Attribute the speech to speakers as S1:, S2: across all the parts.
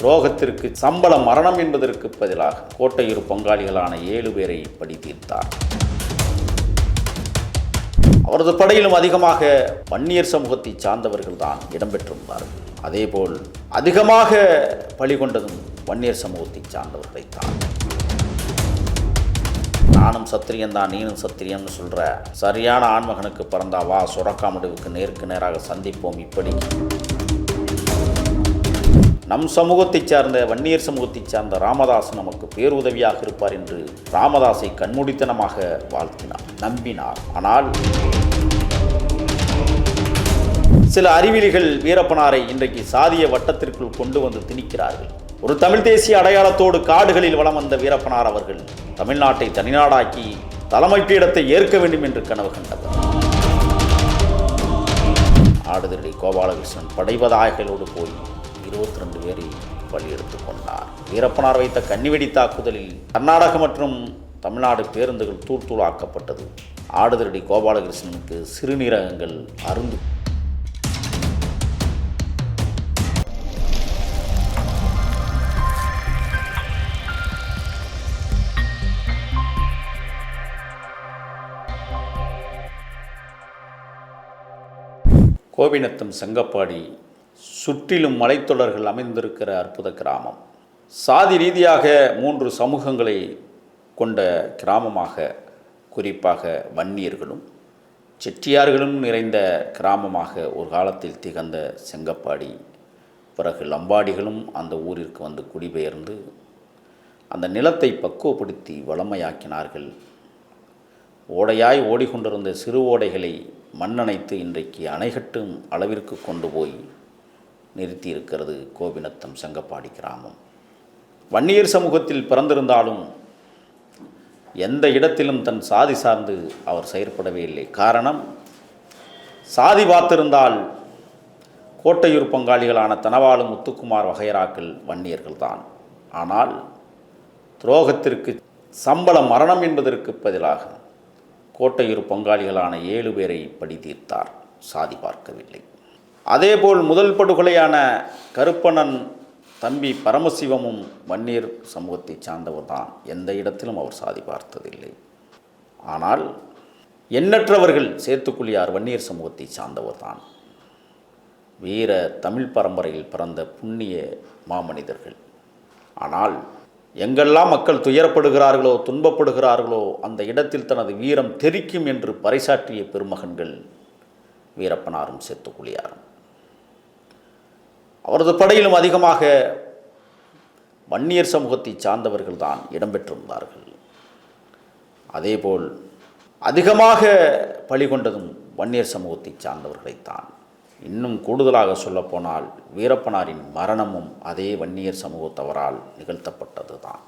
S1: துரோகத்திற்கு சம்பள மரணம் என்பதற்கு பதிலாக கோட்டையூர் பங்காளிகளான ஏழு பேரை படி தீர்த்தார். அவரது படையிலும் அதிகமாக வன்னியர் சமூகத்தை சார்ந்தவர்கள் தான் இடம்பெற்றிருந்தார்கள். அதேபோல் அதிகமாக பலி கொண்டதும் வன்னியர் சமூகத்தை சார்ந்தவர்களைத்தான் நானும் சத்திரியன் தான் நீனும் சத்திரியம்னு சொல்கிற சரியான ஆண்மகனுக்கு பிறந்தா வா சுரக்காமுடிவுக்கு நேருக்கு நேராக சந்திப்போம் இப்படி. நம் சமூகத்தைச் சார்ந்த வன்னியர் சமூகத்தைச் சார்ந்த ராமதாஸ் நமக்கு பேருதவியாக இருப்பார் என்று ராமதாஸை கண்மூடித்தனமாக வாழ்த்தினார் நம்பினார். ஆனால் சில அறிவிலிகள் வீரப்பனாரை இன்றைக்கு சாதிய வட்டத்திற்குள் கொண்டு வந்து திணிக்கிறார்கள். ஒரு தமிழ் தேசிய அடையாளத்தோடு காடுகளில் வளம் வந்த வீரப்பனார் அவர்கள் தமிழ்நாட்டை தனிநாடாக்கி தலைமை பீடத்தை ஏற்க வேண்டும் என்று கனவு கண்டவர். ஆடுதிரடி கோபாலகிருஷ்ணன் படைவதாய்களோடு போய் இருபத்தி ரெண்டு பேரை பலியெடுத்துக் கொண்டார். வீரப்பனார் வைத்த கன்னிவெடி தாக்குதலில் கர்நாடக மற்றும் தமிழ்நாடு பேருந்துகள் தூள் தூளாக்கப்பட்டது. ஆடுதிரடி கோபாலகிருஷ்ணனுக்கு சிறுநீரகங்கள் அருந்து கோவிநத்தம் செங்கப்பாடி சுற்றிலும் மலைத்தொடர்கள் அமைந்திருக்கிற அற்புத கிராமம். சாதி ரீதியாக மூன்று சமூகங்களை கொண்ட கிராமமாக குறிப்பாக வன்னியர்களும் செட்டியார்களும் நிறைந்த கிராமமாக ஒரு காலத்தில் திகழ்ந்த செங்கப்பாடி பிறகு லம்பாடிகளும் அந்த ஊரிற்கு வந்து குடிபெயர்ந்து அந்த நிலத்தை பக்குவப்படுத்தி வளமையாக்கினார்கள். ஓடையாய் ஓடிக்கொண்டிருந்த சிறு ஓடைகளை மண்ணணைத்து இன்றைக்கு அணைகட்டும் அளவிற்கு கொண்டு போய் நிறுத்தியிருக்கிறது கோபிநத்தம் செங்கப்பாடி கிராமம். வன்னியர் சமூகத்தில் பிறந்திருந்தாலும் எந்த இடத்திலும் தன் சாதி சார்ந்து அவர் செயற்படவே இல்லை. காரணம் சாதி பார்த்திருந்தால் கோட்டையூர் பங்காளிகளான தனவாலும் முத்துக்குமார் வகையராக்கள் வன்னியர்கள்தான். ஆனால் துரோகத்திற்கு சம்பள மரணம் என்பதற்கு பதிலாக கோட்டையூர் பங்காளிகளான ஏழு பேரை படி தீர்த்தார் சாதி பார்க்கவில்லை. அதேபோல் முதல் படுகொலையான கருப்பணன் தம்பி பரமசிவமும் வன்னியர் சமூகத்தை சார்ந்தவர் தான் எந்த இடத்திலும் அவர் சாதி பார்த்ததில்லை. ஆனால் எண்ணற்றவர்கள் சேர்த்துக்குள்ளியார் வன்னியர் சமூகத்தை சார்ந்தவர் தான் வீர தமிழ் பரம்பரையில் பிறந்த புண்ணிய மாமனிதர்கள். ஆனால் எங்கெல்லாம் மக்கள் துயரப்படுகிறார்களோ துன்பப்படுகிறார்களோ அந்த இடத்தில் தனது வீரம் தெரிக்கும் என்று பறைசாற்றிய பெருமகன்கள் வீரப்பனாரும் செத்துக்குழியாரும். அவரது படையிலும் அதிகமாக வன்னியர் சமூகத்தை சார்ந்தவர்கள் தான் இடம்பெற்றிருந்தார்கள். அதேபோல் அதிகமாக பலி கொண்டதும் வன்னியர் சமூகத்தை சார்ந்தவர்களைத்தான். இன்னும் கூடுதலாக சொல்லப்போனால் வீரப்பனாரின் மரணமும் அதே வன்னியர் சமூகத்தவரால் நிகழ்த்தப்பட்டது தான்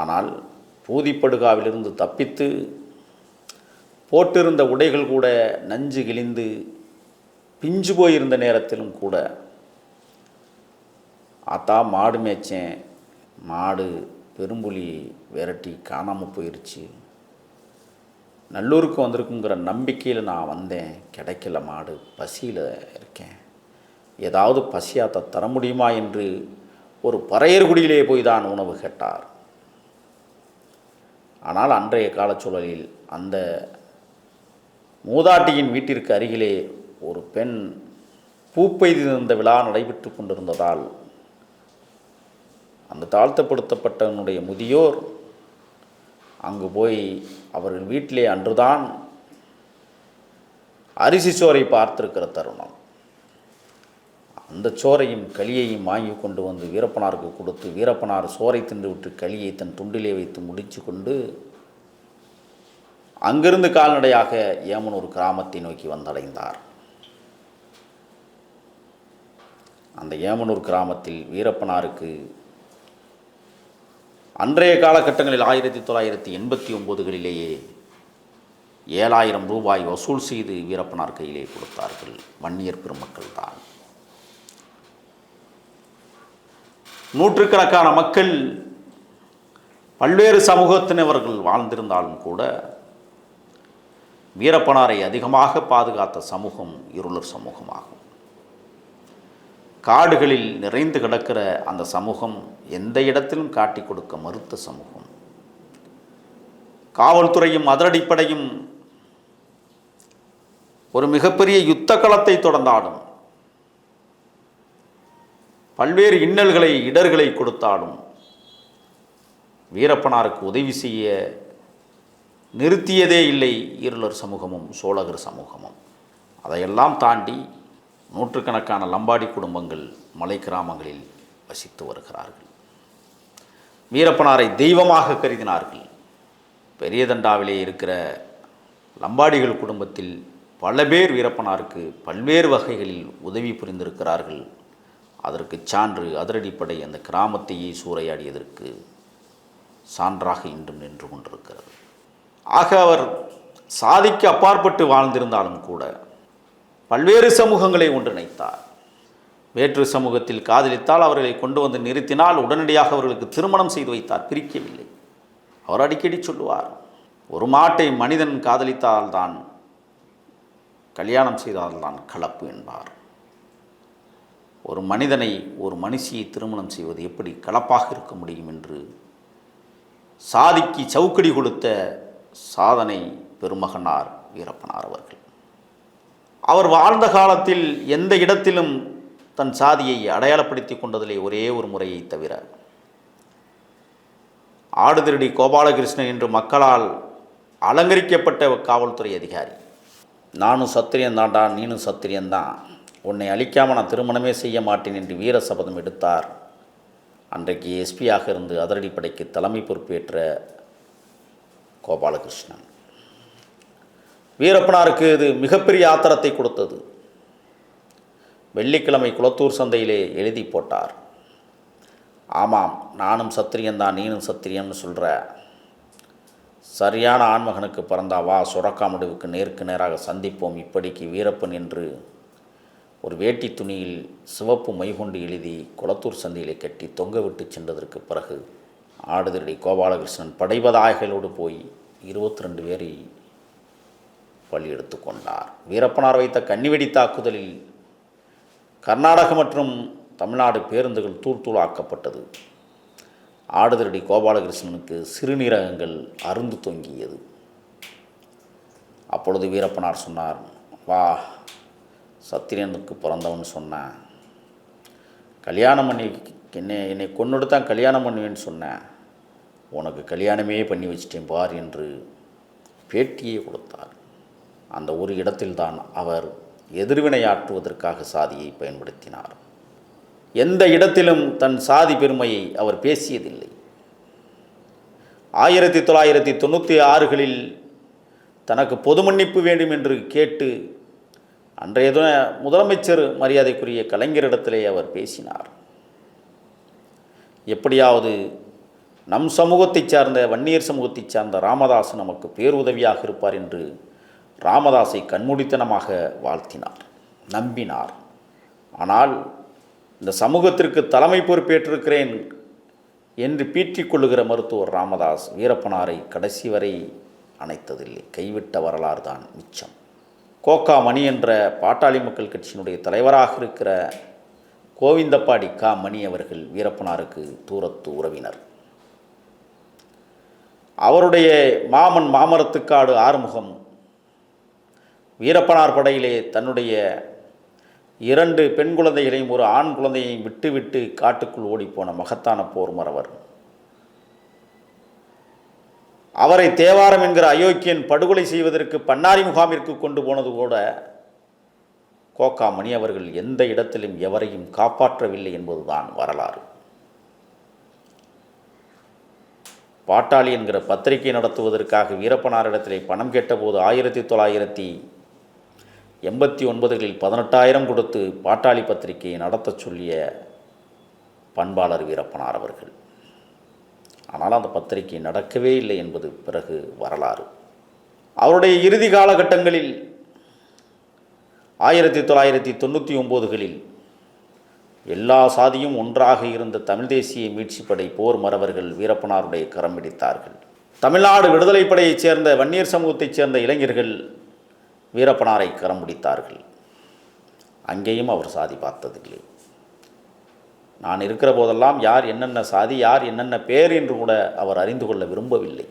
S1: ஆனால் பூதிப்படுகாவிலிருந்து தப்பித்து போட்டிருந்த உடைகள் கூட நஞ்சு கிழிந்து பிஞ்சு போயிருந்த நேரத்திலும் கூட ஆத்தா மாடு மேய்ச்சேன். மாடு பெரும்புலி விரட்டி காணாமல் போயிடுச்சு நல்லூருக்கு வந்திருக்குங்கிற நம்பிக்கையில் நான் வந்தேன். கிடைக்கல மாடு. பசியில் இருக்கேன். ஏதாவது பசியாத்த தர முடியுமா என்று ஒரு பறையர்குடியிலே போய் தான் உணவு கேட்டார். ஆனால் அன்றைய காலச்சூழலில் அந்த மூதாட்டியின் வீட்டிற்கு அருகிலே ஒரு பெண் பூப்பெய்திருந்த விழா நடைபெற்று கொண்டிருந்ததால் அந்த தாழ்த்தப்படுத்தப்பட்டவனுடைய முதியோர் அங்கு போய் அவர்கள் வீட்டிலே அன்றுதான் அரிசி சோறை பார்த்திருக்கிற தருணம். அந்த சோறையும் களியையும் வாங்கி கொண்டு வந்து வீரப்பனாருக்கு கொடுத்து வீரப்பனார் சோறை தின்றுவிட்டு களியை தன் துண்டிலே வைத்து முடித்து கொண்டு அங்கிருந்து கால்நடையாக ஏமனூர் கிராமத்தை நோக்கி வந்தடைந்தார். அந்த ஏமனூர் கிராமத்தில் வீரப்பனாருக்கு அன்றைய காலகட்டங்களில் ஆயிரத்தி தொள்ளாயிரத்தி எண்பத்தி ஒம்போதுகளிலேயே ஏழாயிரம் ரூபாய் வசூல் செய்து வீரப்பனார் கையிலே கொடுத்தார்கள். வன்னியர் பெருமக்கள் தான். நூற்றுக்கணக்கான மக்கள் பல்வேறு சமூகத்தினவர்கள் வாழ்ந்திருந்தாலும் கூட வீரப்பனாரை அதிகமாக பாதுகாத்த சமூகம் இருளர் சமூகமாகும். காடுகளில் நிறைந்து கிடக்கிற அந்த சமூகம் எந்த இடத்திலும் காட்டி கொடுக்க மறுத்த சமூகம். காவல்துறையும் அதிரடிப்படையும் ஒரு மிகப்பெரிய யுத்த களத்தை தொடர்ந்தாடும் பல்வேறு இன்னல்களை இடர்களை கொடுத்தாலும் வீரப்பனாருக்கு உதவி செய்ய நிறுத்தியதே இல்லை ஈரலர் சமூகமும் சோழகர் சமூகமும். அதையெல்லாம் தாண்டி நூற்றுக்கணக்கான லம்பாடி குடும்பங்கள் மலை கிராமங்களில் வசித்து வருகிறார்கள். வீரப்பனாரை தெய்வமாக கருதினார்கள். பெரியதண்டாவிலே இருக்கிற லம்பாடிகள் குடும்பத்தில் பல பேர் வீரப்பனாருக்கு பல்வேறு வகைகளில் உதவி புரிந்திருக்கிறார்கள். அதற்கு சான்று அதிரடிப்படை அந்த கிராமத்தையே சூறையாடியதற்கு சான்றாக இன்றும் நின்று கொண்டிருக்கிறது. ஆக அவர் சாதிக்கு அப்பாற்பட்டு வாழ்ந்திருந்தாலும் கூட பல்வேறு சமூகங்களை ஒன்றிணைத்தார். வேற்று சமூகத்தில் காதலித்தால் அவர்களை கொண்டு வந்து நிறுத்தினால் உடனடியாக அவர்களுக்கு திருமணம் செய்து வைத்தார். பிரிக்கவில்லை. அவர் அடிக்கடி சொல்லுவார் ஒரு மாட்டை மனிதன் காதலித்தால்தான் கல்யாணம் செய்தால்தான் கலப்பு என்பார். ஒரு மனிதனை ஒரு மனுஷியை திருமணம் செய்வது எப்படி கலப்பாக இருக்க முடியும் என்று சாதிக்கு சவுக்கடி கொடுத்த சாதனை பெருமகனார் வீரப்பனார் அவர்கள். அவர் வாழ்ந்த காலத்தில் எந்த இடத்திலும் தன் சாதியை அடையாளப்படுத்தி கொண்டதிலே ஒரே ஒரு முறையை தவிர ஆடுதிரடி கோபாலகிருஷ்ணன் என்று மக்களால் அலங்கரிக்கப்பட்ட காவல்துறை அதிகாரி. நானும் சத்திரியன் தான்டா நீனும் சத்திரியன்தான் உன்னை அழிக்காமல் நான் திருமணமே செய்ய மாட்டேன் என்று வீர சபதம் எடுத்தார். அன்றைக்கு எஸ்பியாக இருந்து அதிரடிப்படைக்கு தலைமை பொறுப்பேற்ற கோபாலகிருஷ்ணன். வீரப்பனாருக்கு இது மிகப்பெரிய ஆத்திரத்தை கொடுத்தது. வெள்ளிக்கிழமை குளத்தூர் சந்தையிலே எழுதி போட்டார். ஆமாம் நானும் சத்திரியன்தான் நீனும் சத்திரியன்னு சொல்கிற சரியான ஆண்மகனுக்கு பிறந்தா வா சுரக்காமுடிவுக்கு நேருக்கு நேராக சந்திப்போம். இப்படிக்கு வீரப்பன் என்று ஒரு வேட்டி துணியில் சிவப்பு மைகொண்டு எழுதி குளத்தூர் சந்தையிலே கட்டி தொங்க விட்டு சென்றதற்கு பிறகு ஆடுதிரடி கோபாலகிருஷ்ணன் படைபதாயகளோடு போய் இருபத்தி ரெண்டு பேரை பலி எடுத்துக்கொண்டார். வீரப்பனார் வைத்த கன்னிவெடி தாக்குதலில் கர்நாடக மற்றும் தமிழ்நாடு பேருந்துகள் தூர்த்தூளாக்கப்பட்டது ஆடுதிரடி கோபாலகிருஷ்ணனுக்கு சிறுநீரகங்கள் அருந்து தொங்கியது. அப்பொழுது வீரப்பனார் சொன்னார் வா சத்திரியனுக்கு பிறந்தவன் சொன்னேன். கல்யாணம் பண்ணி என்னை என்னை கொன்னுட்டு தான் கல்யாணம் பண்ணுவேன்னு சொன்னேன். உனக்கு கல்யாணமே பண்ணி வச்சிட்டேன் பார் என்று பேட்டியை கொடுத்தார். அந்த ஒரு இடத்தில்தான் அவர் எதிர்வினையாற்றுவதற்காக சாதியை பயன்படுத்தினார். எந்த இடத்திலும் தன் சாதி பெருமையை அவர் பேசியதில்லை. ஆயிரத்தி தொள்ளாயிரத்தி தொண்ணூற்றி ஆறுகளில் தனக்கு பொது மன்னிப்பு வேண்டும் என்று கேட்டு அன்றைய தின முதலமைச்சர் மரியாதைக்குரிய கலைஞரிடத்திலே அவர் பேசினார். எப்படியாவது நம் சமூகத்தைச் சார்ந்த வன்னியர் சமூகத்தைச் சார்ந்த ராமதாஸ் நமக்கு பேருதவியாக இருப்பார் என்று ராமதாஸை கண்மூடித்தனமாக வாழ்த்தினார் நம்பினார். ஆனால் இந்த சமூகத்திற்கு தலைமை பொறுப்பேற்றிருக்கிறேன் என்று பீற்றிக் கொள்ளுகிற மருத்துவர் ராமதாஸ் வீரப்பனாரை கடைசி வரை அணைத்ததில்லை. கைவிட்ட வரலாறு தான் மிச்சம். கோகா மணி என்ற பாட்டாளி மக்கள் கட்சியினுடைய தலைவராக இருக்கிற கோவிந்தப்பாடி கா. மணி அவர்கள் வீரப்பனாருக்கு தூரத்து உறவினர். அவருடைய மாமன் மாமரத்துக்காடு ஆறுமுகம் வீரப்பனார் படையிலே தன்னுடைய இரண்டு பெண் குழந்தைகளையும் ஒரு ஆண் குழந்தையையும் விட்டுவிட்டு காட்டுக்குள் ஓடிப்போன மகத்தான போர் மறவர் அவரை தேவாரம் என்கிற அயோக்கியன் படுகொலை செய்வதற்கு பன்னாரி முகாமிற்கு கொண்டு போனது கூட கோகா மணி அவர்கள் எந்த இடத்திலும் எவரையும் காப்பாற்றவில்லை என்பதுதான் வரலாறு. பாட்டாளி என்கிற பத்திரிகை நடத்துவதற்காக வீரப்பனாரிடத்திலே பணம் கேட்டபோது ஆயிரத்தி தொள்ளாயிரத்தி எண்பத்தி ஒன்பதுகளில் பதினெட்டாயிரம் கொடுத்து பாட்டாளி பத்திரிகையை நடத்தச் சொல்லிய பண்பாளர் வீரப்பனார் அவர்கள். ஆனால் அந்த பத்திரிகை நடக்கவே இல்லை என்பது பிறகு வரலாறு. அவருடைய இறுதி காலகட்டங்களில் ஆயிரத்தி தொள்ளாயிரத்தி தொண்ணூற்றி ஒம்போதுகளில் எல்லா சாதியும் ஒன்றாக இருந்த தமிழ் தேசிய மீட்சிப்படை போர் மறவர்கள் வீரப்பனாருடைய கரம் பிடித்தார்கள். தமிழ்நாடு விடுதலைப்படையைச் சேர்ந்த வன்னியர் சமூகத்தைச் சேர்ந்த இளைஞர்கள் வீரப்பனாரை கரம் பிடித்தார்கள். அங்கேயும் அவர் சாதி பார்த்ததில்லை. நான் இருக்கிற போதெல்லாம் யார் என்னென்ன சாதி யார் என்னென்ன பேர் என்று கூட அவர் அறிந்து கொள்ள விரும்பவில்லை.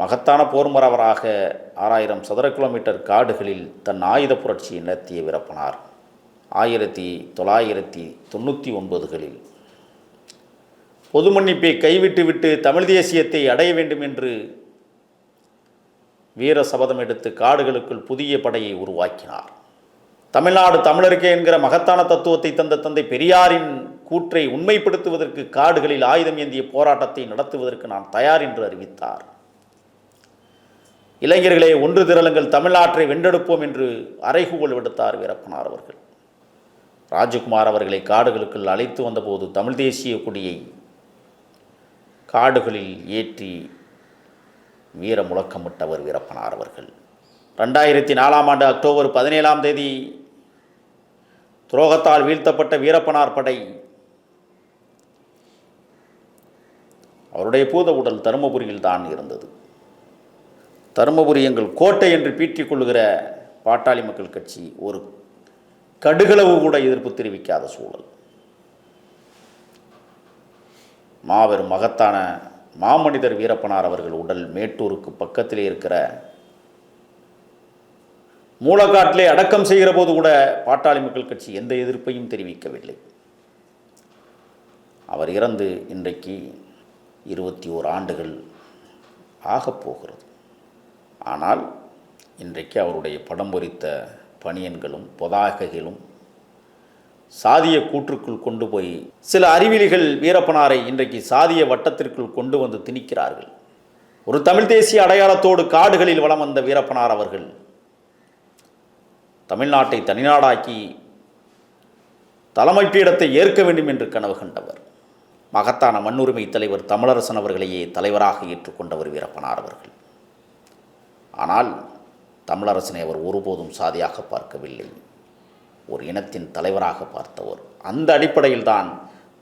S1: மகத்தான போர்மரவராக ஆறாயிரம் சதுர கிலோமீட்டர் காடுகளில் தன் ஆயுத புரட்சியை நடத்திய வீரப்பனார். ஆயிரத்தி தொள்ளாயிரத்தி தொண்ணூற்றி ஒன்பதுகளில் பொது மன்னிப்பை கைவிட்டுவிட்டு தமிழ் தேசியத்தை அடைய வேண்டும் என்று வீர சபதம் எடுத்து காடுகளுக்குள் புதிய படையை உருவாக்கினார். தமிழ்நாடு தமிழருக்கே என்கிற மகத்தான தத்துவத்தை தந்த தந்தை பெரியாரின் கூற்றை உண்மைப்படுத்துவதற்கு காடுகளில் ஆயுதம் ஏந்திய போராட்டத்தை நடத்துவதற்கு நான் தயார் என்று அறிவித்தார். இளைஞர்களே ஒன்று திரளுங்கள் தமிழ்நாட்டை வென்றெடுப்போம் என்று அறைகூவல் விடுத்தார் வீரப்பனார் அவர்கள். ராஜகுமார் அவர்களை காடுகளுக்குள் அழைத்து வந்தபோது தமிழ் தேசிய கொடியை காடுகளில் ஏற்றி வீர முழக்கமிட்டவர் வீரப்பனார் அவர்கள். ரெண்டாயிரத்தி நாலாம் ஆண்டு அக்டோபர் பதினேழாம் தேதி துரோகத்தால் வீழ்த்தப்பட்ட வீரப்பனார் படை அவருடைய பூத உடல் தருமபுரியில் தான் இருந்தது. தருமபுரி எங்கள் கோட்டை என்று பீற்றிக் கொள்கிற பாட்டாளி மக்கள் கட்சி ஒரு கடுகளவு கூட எதிர்ப்பு தெரிவிக்காத சூழல். மாபெரும் மகத்தான மாமனிதர் வீரப்பனார் அவர்கள் உடல் மேட்டூருக்கு பக்கத்திலே இருக்கிற மூலக்காட்டிலே அடக்கம் செய்கிற போது கூட பாட்டாளி மக்கள் கட்சி எந்த எதிர்ப்பையும் தெரிவிக்கவில்லை. அவர் இறந்து இன்றைக்கு இருபத்தி ஓர் ஆண்டுகள் ஆகப் போகிறது. ஆனால் இன்றைக்கு அவருடைய படம் பொறித்த பணியன்களும் பொதாகைகளும் சாதிய கூற்றுக்குள் கொண்டு போய் சில அறிவிலிகள் வீரப்பனாரை இன்றைக்கு சாதிய வட்டத்திற்குள் கொண்டு வந்து திணிக்கிறார்கள். ஒரு தமிழ் தேசிய அடையாளத்தோடு காடுகளில் வளம் வந்த வீரப்பனார் அவர்கள் தமிழ்நாட்டை தனிநாடாக்கி தலைமை பீடத்தை ஏற்க வேண்டும் என்று கனவு கண்டவர். மகத்தான மண்ணுரிமை தலைவர் தமிழரசன் அவர்களையே தலைவராக ஏற்றுக்கொண்டவர் வீரப்பனார் அவர்கள். ஆனால் தமிழரசனை அவர் ஒருபோதும் சாதியாக பார்க்கவில்லை. ஒரு இனத்தின் தலைவராக பார்த்தவர் அந்த அடிப்படையில் தான்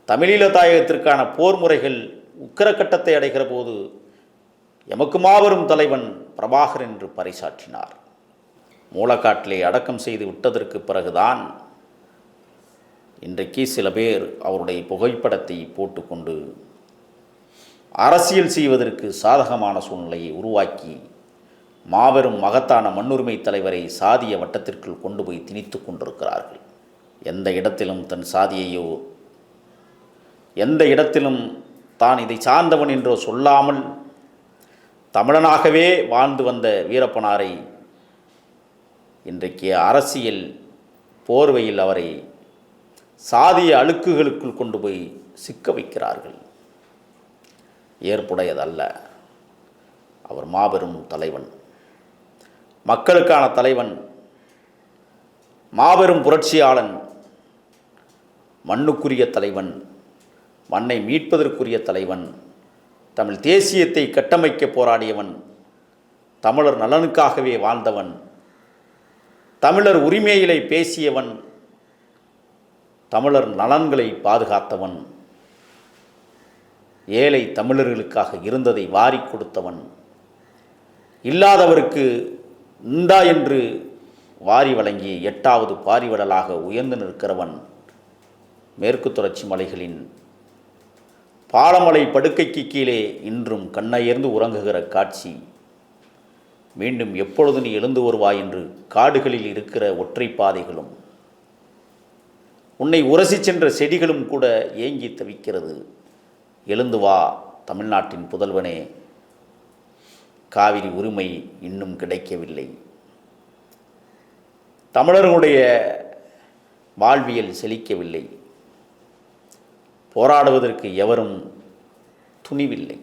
S1: தமிழீழ தாயகத்திற்கான போர் முறைகள் உக்கரக்கட்டத்தை அடைகிற போது எமக்கு மாபெரும் தலைவன் பிரபாகர் என்று பறைசாற்றினார். மூலக்காட்டிலே அடக்கம் செய்து விட்டதற்கு பிறகுதான் இன்றைக்கு சில பேர் அவருடைய புகைப்படத்தை போட்டுக்கொண்டு அரசியல் செய்வதற்கு சாதகமான சூழ்நிலையை உருவாக்கி மாபெரும் மகத்தான மண்ணுரிமை தலைவரை சாதிய வட்டத்திற்குள் கொண்டு போய் திணித்து கொண்டிருக்கிறார்கள். எந்த இடத்திலும் தன் சாதியையோ எந்த இடத்திலும் தான் இதை சார்ந்தவன் என்றோ சொல்லாமல் தமிழனாகவே வாழ்ந்து வந்த வீரப்பனாரை இன்றைக்கு அரசியல் போர்வையில் அவரை சாதிய அழுக்குகளுக்குள் கொண்டு போய் சிக்க வைக்கிறார்கள். ஏற்புடையதல்ல. அவர் மாபெரும் தலைவன். மக்களுக்கான தலைவன் மாபெரும் புரட்சியாளன் மண்ணுக்குரிய தலைவன் மண்ணை மீட்பதற்குரிய தலைவன் தமிழ் தேசியத்தை கட்டமைக்க போராடியவன் தமிழர் நலனுக்காகவே வாழ்ந்தவன் தமிழர் உரிமையிலே பேசியவன் தமிழர் நலன்களை பாதுகாத்தவன் ஏழை தமிழர்களுக்காக இருந்ததை வாரிக் கொடுத்தவன் இல்லாதவருக்கு இந்தா என்று வாரி வழங்கி எட்டாவது பாரிவடலாக உயர்ந்து நிற்கிறவன் மேற்கு தொடர்ச்சி மலைகளின் பாலமலை படுக்கைக்கு கீழே இன்றும் கண்ணயர்ந்து உறங்குகிற காட்சி. மீண்டும் எப்பொழுது நீ எழுந்து வருவாய் என்று காடுகளில் இருக்கிற ஒற்றை பாதைகளும் உன்னை உரசி சென்ற செடிகளும் கூட ஏங்கி தவிக்கிறது. எழுந்து வா தமிழ்நாட்டின் புதல்வனே. காவிரி உரிமை இன்னும் கிடைக்கவில்லை. தமிழர்களுடைய வாழ்வியல் செழிக்கவில்லை. போராடுவதற்கு எவரும் துணிவில்லை.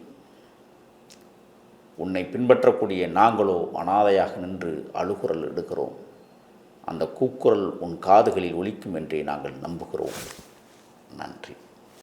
S1: உன்னை பின்பற்றக்கூடிய நாங்களோ அனாதையாக நின்று அழுகுரல் எடுக்கிறோம். அந்த கூக்குரல் உன் காதுகளில் ஒலிக்கும் என்றே நாங்கள் நம்புகிறோம். நன்றி.